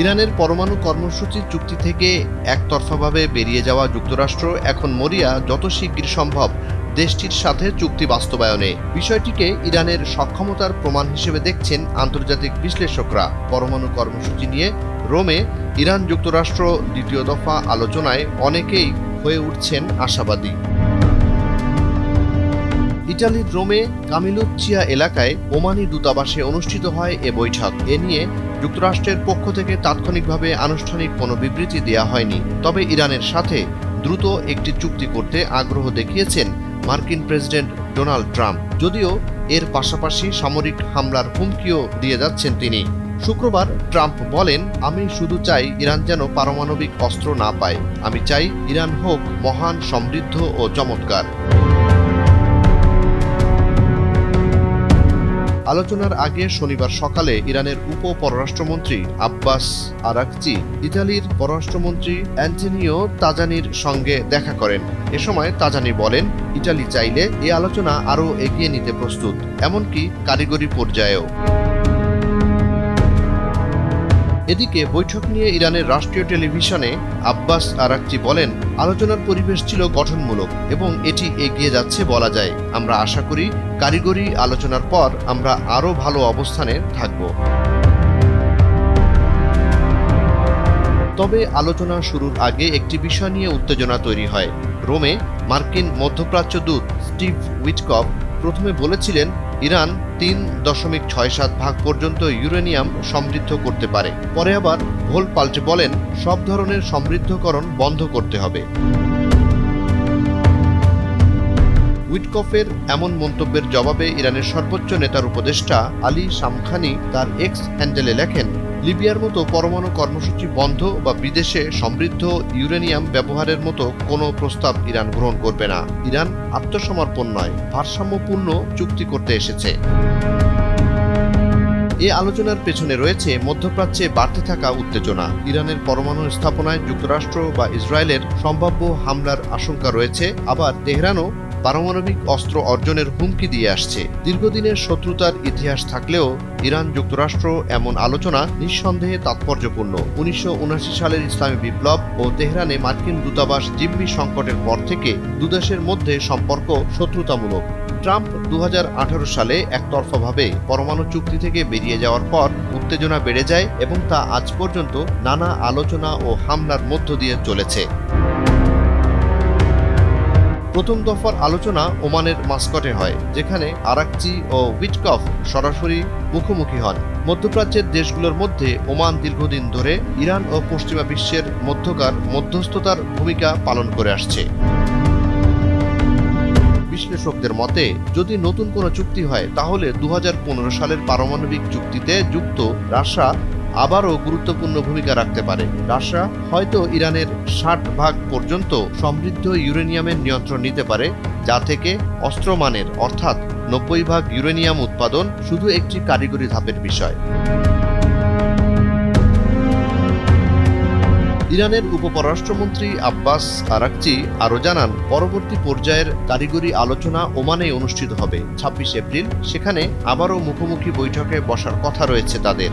ইরানের পরমাণু কর্মসূচি চুক্তি থেকে একতরফাভাবে বেরিয়ে যাওয়া যুক্তরাষ্ট্র এখন মরিয়া যত শিগগির সম্ভব দেশটির সাথে চুক্তি বাস্তবায়নে। বিষয়টিকে ইরানের সক্ষমতার প্রমাণ হিসেবে দেখছেন আন্তর্জাতিক বিশ্লেষকরা। পরমাণু কর্মসূচি নিয়ে রোমে ইরান যুক্তরাষ্ট্র দ্বিতীয় দফা আলোচনায় অনেকেই হয়ে উঠছেন আশাবাদী। ইটালির রোমে কামিলুচ্চিয়া এলাকায় ওমানি দূতাবাসে অনুষ্ঠিত হয় এ বৈঠক। এ নিয়ে যুক্তরাষ্ট্রের পক্ষ থেকে তাৎক্ষণিকভাবে আনুষ্ঠানিক কোনো বিবৃতি দেওয়া হয়নি। তবে ইরানের সাথে দ্রুত একটি চুক্তি করতে আগ্রহ দেখিয়েছেন মার্কিন প্রেসিডেন্ট ডোনাল্ড ট্রাম্প। যদিও এর পাশাপাশি সামরিক হামলার হুমকিও দিয়ে যাচ্ছেন তিনি। শুক্রবার ট্রাম্প বলেন, আমি শুধু চাই ইরান যেন পারমাণবিক অস্ত্র না পায়। আমি চাই ইরান হোক মহান সমৃদ্ধ ও চমৎকার। আলোচনার আগে শনিবার সকালে ইরানের উপ পররাষ্ট্রমন্ত্রী আব্বাস আরাকচি ইতালির পররাষ্ট্রমন্ত্রী অ্যান্টনিও তাজানির সঙ্গে দেখা করেন। এ সময় তাজানি বলেন ইটালি চাইলে এ আলোচনা আরও এগিয়ে নিতে প্রস্তুত, এমনকি কারিগরি পর্যায়েও। এদিকে বৈঠক নিয়ে ইরানের রাষ্ট্রীয় টেলিভিশনে আব্বাস আরাকচি বলেন, আলোচনার পরিবেশ ছিল গঠনমূলক এবং এটি এগিয়ে যাচ্ছে বলা যায়। আমরা আশা করি কারিগরি আলোচনার পর আমরা আরও ভালো অবস্থানে থাকব। তবে আলোচনা শুরুর আগে একটি বিষয় নিয়ে উত্তেজনা তৈরি হয়। রোমে মার্কিন মধ্যপ্রাচ্য দূত স্টিভ উইটকপ প্রথমে বলেছিলেন ইরান তিন দশমিক ছয় সাত ভাগ পর্যন্ত ইউরেনিয়াম সমৃদ্ধ করতে পারে। পরে আবার ভোল পাল্টে বলেন, সব ধরনের সমৃদ্ধকরণ বন্ধ করতে হবে। উইটকফের এমন মন্তব্যের জবাবে ইরানের সর্বোচ্চ নেতার উপদেষ্টা আলী সামখানি তার এক্স হ্যান্ডেলে লেখেন লিবিয়ার মতো পরমাণু কর্মসূচি বন্ধ বা বিদেশে সমৃদ্ধ ইউরেনিয়াম ব্যবহারের মতো কোনো প্রস্তাব ইরান গ্রহণ করবে না। ইরান আত্মসমর্পণ নয়, ভারসাম্যপূর্ণ চুক্তি করতে এসেছে। এ আলোচনার পেছনে রয়েছে মধ্যপ্রাচ্যে বাড়তে থাকা উত্তেজনা। ইরানের পরমাণু স্থাপনায় যুক্তরাষ্ট্র বা ইসরায়েলের সম্ভাব্য হামলার আশঙ্কা রয়েছে। আবার তেহরানও পারমাণবিক অস্ত্র অর্জনের হুমকি দিয়ে আসছে। দীর্ঘদিনের শত্রুতার ইতিহাস থাকলেও ইরান যুক্তরাষ্ট্র এমন আলোচনা নিঃসন্দেহে তাৎপর্যপূর্ণ। উনিশশো সালের ইসলামী বিপ্লব ও তেহরানে মার্কিন দূতাবাস জিম্মি সংকটের পর থেকে দুদেশের মধ্যে সম্পর্ক শত্রুতামূলক। ট্রাম্প দু হাজার আঠারো সালে একতরফাভাবে পরমাণু চুক্তি থেকে বেরিয়ে যাওয়ার পর উত্তেজনা বেড়ে যায় এবং তা আজ পর্যন্ত নানা আলোচনা ও হামলার মধ্য দিয়ে চলেছে। প্রথম দফার আলোচনা ওমানের মাস্কটে হয়, যেখানে আরাকচি ও উইটকফ সরাসরি মুখোমুখি হন। মধ্যপ্রাচ্যের দেশগুলোর মধ্যে ওমান দীর্ঘদিন ধরে ইরান ও পশ্চিমা বিশ্বের মধ্যকার মধ্যস্থতার ভূমিকা পালন করে আসছে। বিশ্লেষকদের মতে, যদি নতুন কোনো চুক্তি হয়, তাহলে দু হাজার পনেরো সালের পারমাণবিক চুক্তিতে যুক্ত রাশিয়া আবারও গুরুত্বপূর্ণ ভূমিকা রাখতে পারে। রাশিয়া হয়তো ইরানের ষাট ভাগ পর্যন্ত সমৃদ্ধ ইউরেনিয়ামের নিয়ন্ত্রণ নিতে পারে, যা থেকে অস্ত্রমানের অর্থাৎ নব্বই ভাগ ইউরেনিয়াম উৎপাদন শুধু একটি কারিগরি ধাপের বিষয়। ইরানের উপপররাষ্ট্রমন্ত্রী আব্বাস আরাকচি আরও জানান, পরবর্তী পর্যায়ের কারিগরি আলোচনা ওমানে অনুষ্ঠিত হবে। ছাব্বিশ এপ্রিল, সেখানে আবারও মুখোমুখি বৈঠকে বসার কথা রয়েছে তাদের।